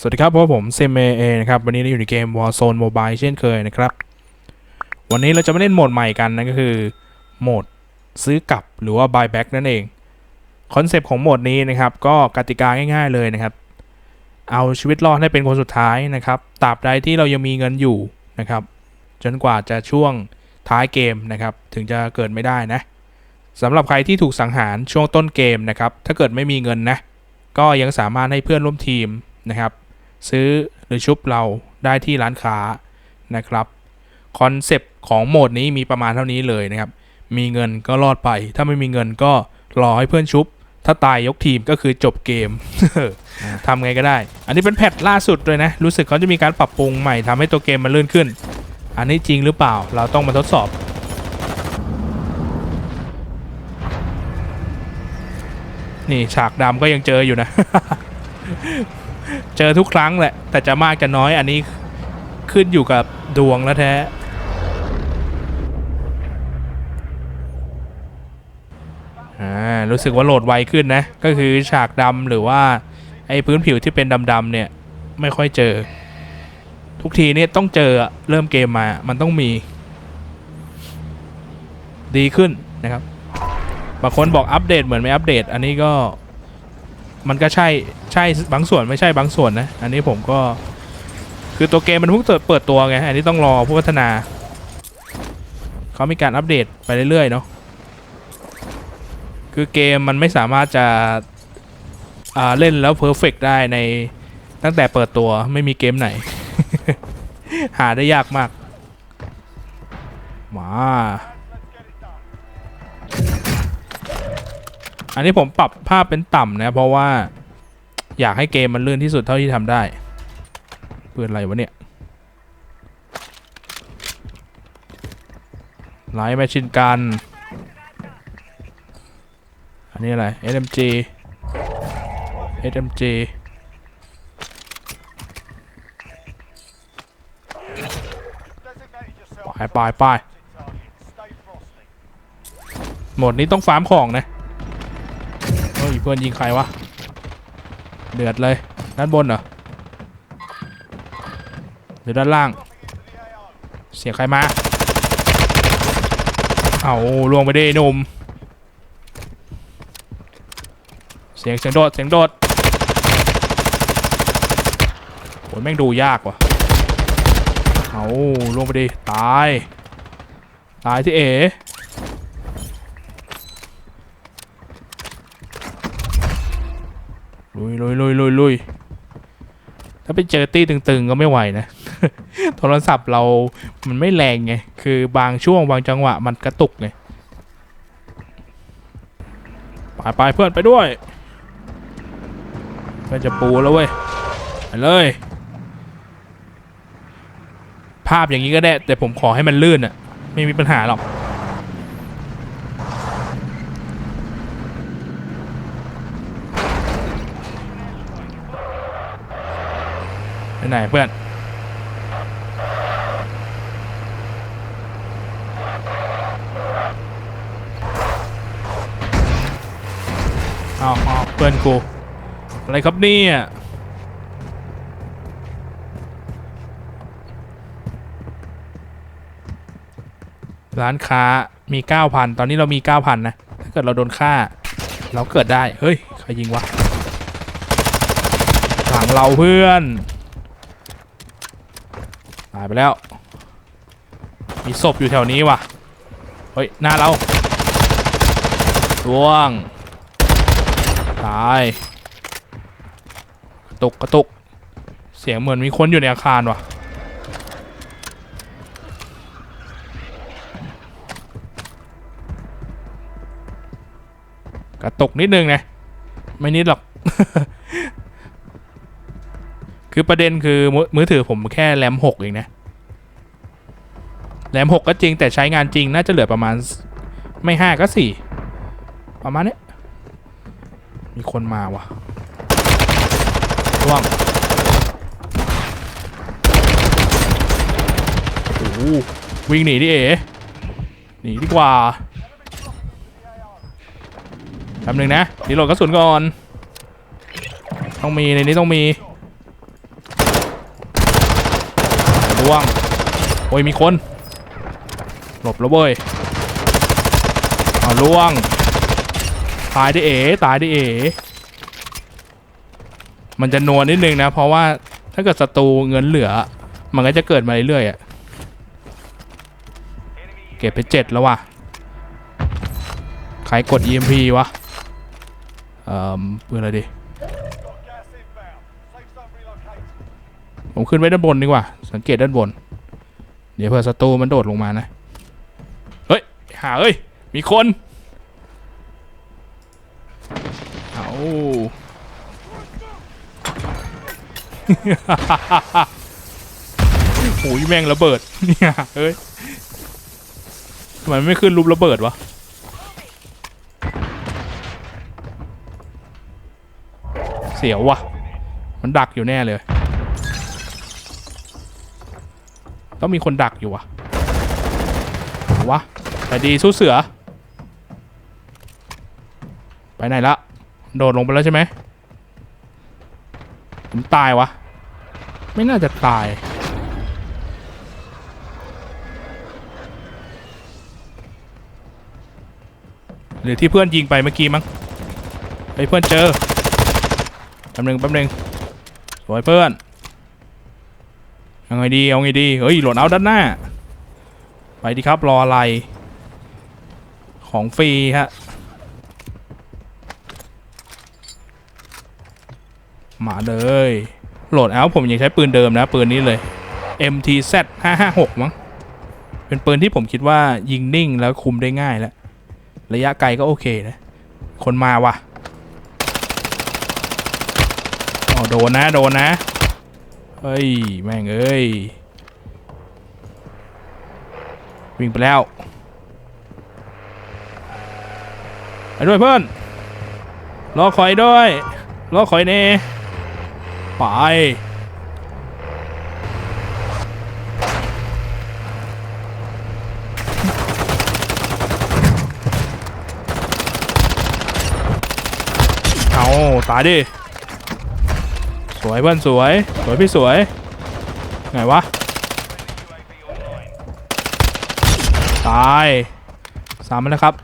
สวัสดีครับพบผมเซมเอนะครับ วันนี้เราอยู่ในเกม Warzone Mobile เช่นเคยนะครับ วันนี้เราจะมาเล่นโหมดใหม่กันนั่นก็คือโหมดซื้อกลับหรือว่า buyback นั่นเอง คอนเซปต์ของโหมดนี้นะครับ ก็กติกาง่ายๆเลยนะครับ เอาชีวิตรอดให้เป็นคนสุดท้ายนะครับตราบใดที่เรายังมีเงินอยู่นะครับ จนกว่าจะช่วงท้ายเกมนะครับ ถึงจะเกิดไม่ได้นะสำหรับใครที่ถูกสังหารช่วงต้นเกมนะครับ ถ้าเกิดไม่มีเงินนะ ก็ยังสามารถให้เพื่อนร่วมทีมนะครับ ซื้อหรือชุบเราได้ที่ร้านค้านะครับคอนเซปต์ของโหมดนี้มีประมาณเท่านี้เลยนะครับ มีเงินก็รอดไป ถ้าไม่มีเงินก็รอให้เพื่อนชุบ ถ้าตายยกทีมก็คือจบเกมทำไงก็ได้ อันนี้เป็นแพทล่าสุดเลยนะ รู้สึกเขาจะมีการปรับปรุงใหม่ทำให้ตัวเกมมันลื่นขึ้น อันนี้จริงหรือเปล่า เราต้องมาทดสอบนี่ฉากดำก็ยังเจออยู่นะ เจอทุกครั้งแหละ แต่จะมากจะน้อยอันนี้ขึ้นอยู่กับดวงแล้วแท้รู้สึกว่าโหลดไวขึ้นนะ ก็คือฉากดำหรือว่า ไอ้พื้นผิวที่เป็นดำๆเนี่ย ไม่ค่อยเจอ ทุกทีเนี่ยต้องเจอเริ่มเกมมา มันต้องมี ดีขึ้นนะครับบางคนบอกอัปเดตเหมือนไม่อัปเดต อันนี้ก็ มันก็ใช่ใช่บางส่วนไม่ใช่บางส่วนนะ อันนี้ผมก็ คือตัวเกมมันเพิ่งเปิดเปิดตัวไง อันนี้ต้องรอผู้พัฒนาเขามีการอัปเดตไปเรื่อยๆเนาะคือเกมมันไม่สามารถจะเล่นแล้วเพอร์เฟกได้ในตั้งแต่เปิดตัวไม่มีเกมไหน หาได้ยากมากมา อันนี้ผมปรับภาพเป็นต่ำนะ เพราะว่าอยากให้เกมมันลื่นที่สุดเท่าที่ทำได้ปืนอะไรวะเนี่ยไลท์แมชชินกัน อันนี้อะไร SMG SMG ไปไปไปหมดนี้ต้องฟาร์มของนะเฮ้ย พื่อนยิงใครวะ เดือดเลย ด้านบนเหรอ หรือด้านล่าง เสียงใครมา เอาลวงไปดิหนุ่ม เสียงเสียงโดด เสียงโดดโอ้ยแม่งดูยากว่ะ เอาลวงไปดิ ตาย ตายที่เอ ลุยลุยลุยลุยถ้าไปเจอตี้ตึงๆก็ไม่ไหวนะ โทรศัพท์เรามันไม่แรงไง คือบางช่วงบางจังหวะมันกระตุกไง ไปไปเพื่อนไปด้วยเพื่อนจะปูแล้วเว้ย ไปเลย ภาพอย่างนี้ก็ได้ แต่ผมขอให้มันลื่นอะไม่มีปัญหาหรอก ไหนเพื่อน เอาเอาเพื่อนกู อะไรครับเนี่ยร้านค้ามี 9,000 ตอนนี้เรามี 9,000 นะ ถ้าเกิดเราโดนฆ่า เราเกิดได้ เฮ้ย ใครยิงวะ หลังเราเพื่อน ตายไปแล้ว มีศพอยู่แถวนี้ว่ะ เฮ้ย หน้าเราล่วง ตาย กระตุกกระตุก เสียงเหมือนมีคนอยู่ในอาคารว่ะ กระตุกนิดนึงนะ ไม่นิดหรอก คือประเด็นคือมือถือผมแค่แรมหกเองนะแรมหกก็จริงแต่ใช้งานจริงน่าจะเหลือประมาณไม่ห้าก็สี่ประมาณนี้มีคนมาว่ะร่วงโอ้วิ่งหนีดิเอ๋หนีดีกว่าแป๊บนึงนะรีโหลดกระสุนก่อน ต้องมีในนี้ต้องมี ล่วง โอ้ยมีคน หลบแล้วเว้ยเอาล่วง ตายได้เอ๋ตายได้เอ๋มันจะนวลนิดนึงนะ เพราะว่าถ้าเกิดศัตรูเงินเหลือ มันก็จะเกิดมาเรื่อยๆอะเก็บไปเจ็ดแล้วว่ะ ใครกด EMP วะ เอ่อเปืนอะไรดี Gas inbound. Safe zone relocated. ผมขึ้นไว้ด้านบนดีกว่าสังเกตด้านบน เดี๋ยวเผื่อศัตรูมันโดดลงมานะ เฮ้ย หาเอ้ย มีคน เอาโอ้ยแม่งระเบิด เนี่ยเฮ้ยทำไมไม่ขึ้นรูประเบิดวะเสียววะมันดักอยู่แน่เลย ต้องมีคนดักอยู่วะวะแต่ดีสู้เสือ ไปไหนละ โดดลงไปแล้วใช่ไหมผมตายวะ ไม่น่าจะตาย หรือที่เพื่อนยิงไปเมื่อกี้มั้งไอ้เพื่อนเจอแป๊บนึงแป๊บนึงสวยเพื่อน เอาไงดีเอาไงดีเฮ้ยโหลดเอาด้านหน้า ไปดีครับรออะไร ของฟรีฮะมาเลยโหลดเอาผมยังใช้ปืนเดิมนะ ปืนนี้เลย MTZ 556 มั้ง เป็นปืนที่ผมคิดว่ายิงนิ่งแล้วคุมได้ง่ายแล้ว ระยะไกลก็โอเคนะ คนมาว่ะ อ๋อ โดนนะ โดนนะ เฮ้ย แม่งเอ้ย วิ่งไปแล้วไปด้วยเพื่อน รอคอยด้วย รอคอยเน่ไปเอาตายดิ วยเพื่อนสวย สวยพี่สวย ไงวะ ตาย สามแล้วครับ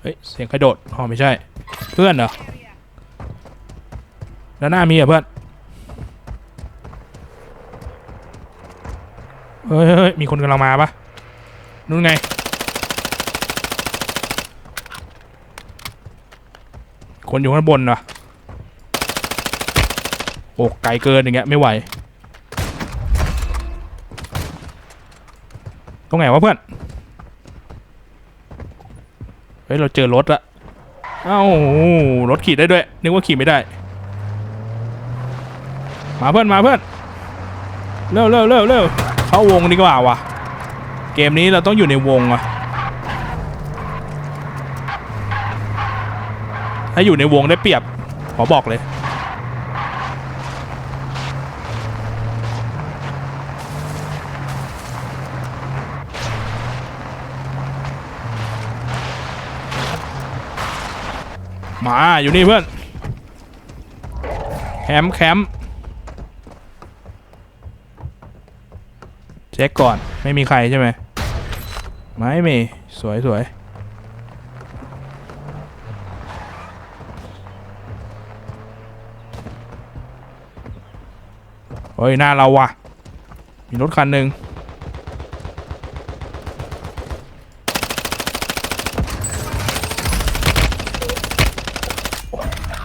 เฮ้ย เสียงใครโดดอ๋อไม่ใช่ เพื่อนเหรอ แล้วหน้ามีเหรอเพื่อนเฮ้ยเฮ้ยเฮ้ยมีคนกำลังมาปะนู่นไง คนอยู่ข้างบนวะโอ้ไกลเกินอย่างเงี้ยไม่ไหว ตรงไหนวะเพื่อน เฮ้ย เราเจอรถละ เอ้ารถขี่ได้ด้วย นึกว่าขี่ไม่ได้ มาเพื่อนมาเพื่อน เร็วเร็วเร็วเร็วเข้าวงดีกว่าวะเกมนี้เราต้องอยู่ในวงอะ ถ้าอยู่ในวงได้เปรียบ ขอบอกเลยมาอยู่นี่เพื่อนแคมป์แคมป์เช็คก่อนไม่มีใครใช่ไหมไม่มี สวยสวย เฮ้ยหน้าเราว่ะ มีรถคันหนึ่ง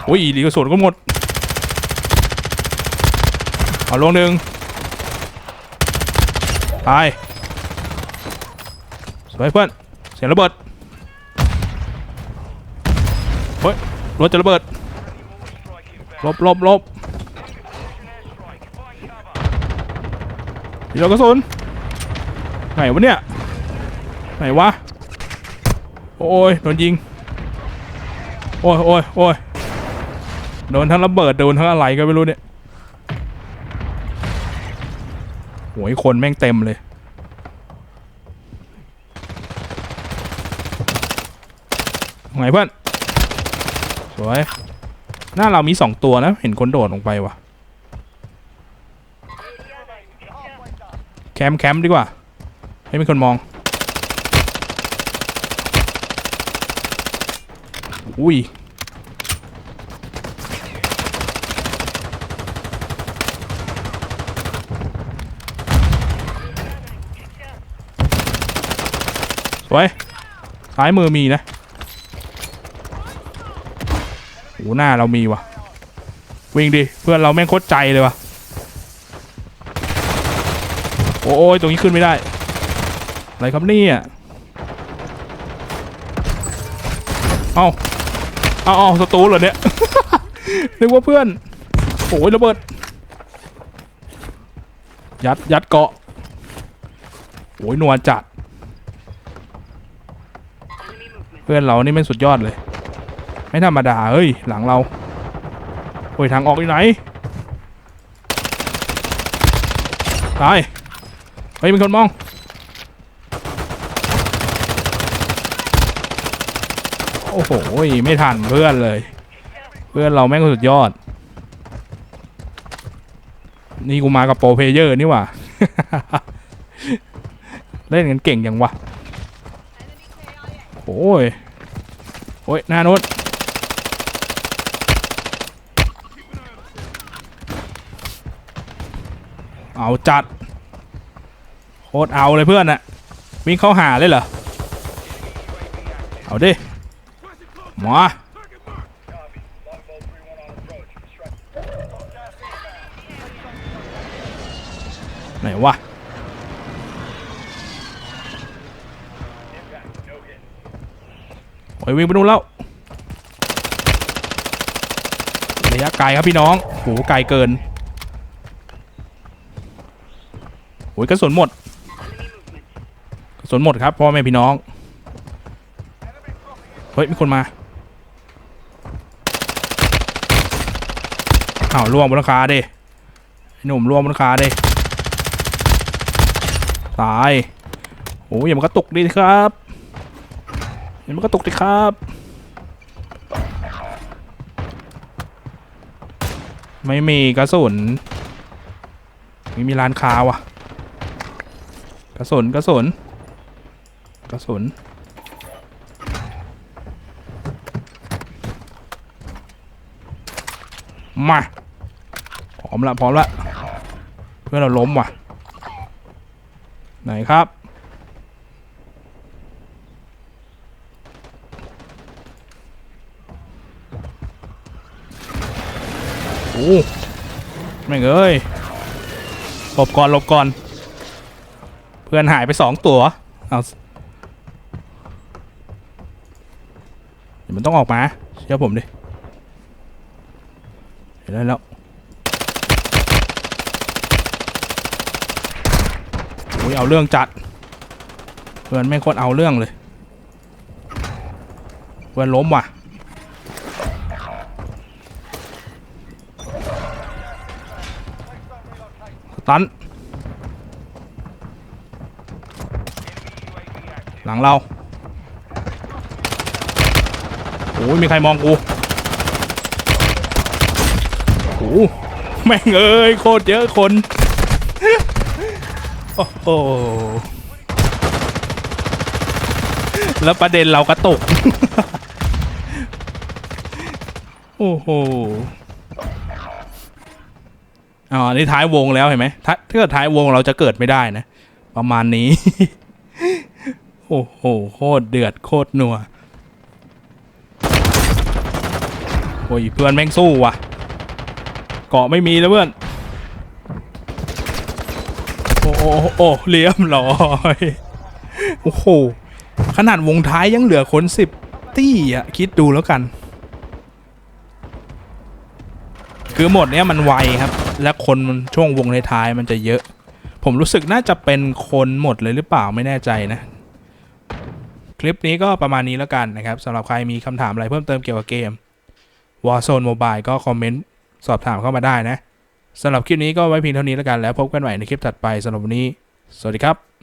อุ้ยดีกระสุนก็หมด เอาลงหนึ่งตายสวยเพื่อน เสียงระเบิด เฮ้ย รถจะระเบิดลบลบลบ ดีเรากระสุนไหนวะเนี่ย ไหนวะ โอ้ยโดนยิง โอ้ยโอ้ยโอ้ยโดนทั้งระเบิดโดนทั้งอะไรก็ไม่รู้เนี่ยโหยคนแม่งเต็มเลย ไงเพื่อน สวย หน้าเรามีสองตัวนะ เห็นคนโดดลงไปว่ะ แคมป์แคมป์ดีกว่า ให้มีคนมอง อุ้ย สวยซ้ายมือมีนะโหหน้าเรามีว่ะวิ่งดิ เพื่อนเราแม่งโคตรใจเลยว่ะ โอ้ยตรงนี้ขึ้นไม่ได้ อะไรครับเนี่ย เอาเอาเอาสตูเหรอเนี่ย นึกว่าเพื่อน โอ้ยระเบิด ยัด ยัดเกาะ โอ้ยหนวลจัด เพื่อนเรานี่ไม่สุดยอดเลย ไม่ธรรมดา เฮ้ย หลังเรา โอ้ย ทางออกอยู่ไหน ตาย เฮ้ยมีคนมองโอ้โหไม่ทันเพื่อนเลย เพื่อนเราแม่งสุดยอด นี่กูมากับโปรเพเยอร์นี่ว่าเล่นกันเก่งยังวะโอ้ยโอ้ยหน้าโน้ตเอาจัด คตรเอาเลยเพื่อนอะวิ่งเข้าหาเลยเหรอ เอาดิหมาไหนวะโอ้ยวิ่งไปนู่นแล้วระยะไกลครับพี่น้องโหไกลเกินโอ้ยกระสุนหมด สนหมดครับพ่อแม่พี่น้อง เฮ้ย มีคนมาอ้าวล่วงบนหลังคาดิหนุ่มล่วงบนหลังคาดิตายโอ้ยอย่ามันกระตุกดิครับอย่ามันกระตุกดิครับไม่มีกระสุนไม่มีร้านค้าว่ะ กระสุนกระสุน กระสุนมาพร้อมละพร้อมละเพื่อนเราล้มว่ะ ไหนครับ โอ้แม่งเอ้ยหลบก่อนหลบก่อน เพื่อนหายไปสองตัว เอาเดี๋ยว มันต้องออกมาเชื่อผมดิเห็นแล้วแล้วโอ้ยเอาเรื่องจัดเพื่อนไม่คตรเอาเรื่องเลยเพื่อนล้มว่ะตันหลังเรา โอ้ยมีใครมองกูโอ้แม่งเอ้ยโคตรเยอะคน โอ้โหแล้วประเด็นเรากระตกโอ้โหอ๋อนี่ท้ายวงแล้วเห็นไหมถ้าถ้าเกิดท้ายวงเราจะเกิดไม่ได้นะ ประมาณนี้ โอ้โห โคตรเดือดโคตรนัว โอ้ยเพื่อนแม่งสู้ว่ะ เกาะไม่มีแล้วเพื่อน โอ้โอ้โอ้เลี้ยมร้อยโอ้โหขนาดวงท้ายยังเหลือคนสิบตี้อะ คิดดูแล้วกัน คือหมดเนี้ยมันไวครับ และคนมันช่วงวงในท้ายมันจะเยอะ ผมรู้สึกน่าจะเป็นคนหมดเลยหรือเปล่าไม่แน่ใจนะคลิปนี้ก็ประมาณนี้แล้วกันนะครับสำหรับใครมีคำถามอะไรเพิ่มเติมเกี่ยวกับเกม Warzone Mobile ก็คอมเมนต์สอบถามเข้ามาได้นะสำหรับคลิปนี้ก็ไว้เพียงเท่านี้แล้วกันแล้วพบกันใหม่ในคลิปถัดไปสำหรับวันนี้ สวัสดีครับ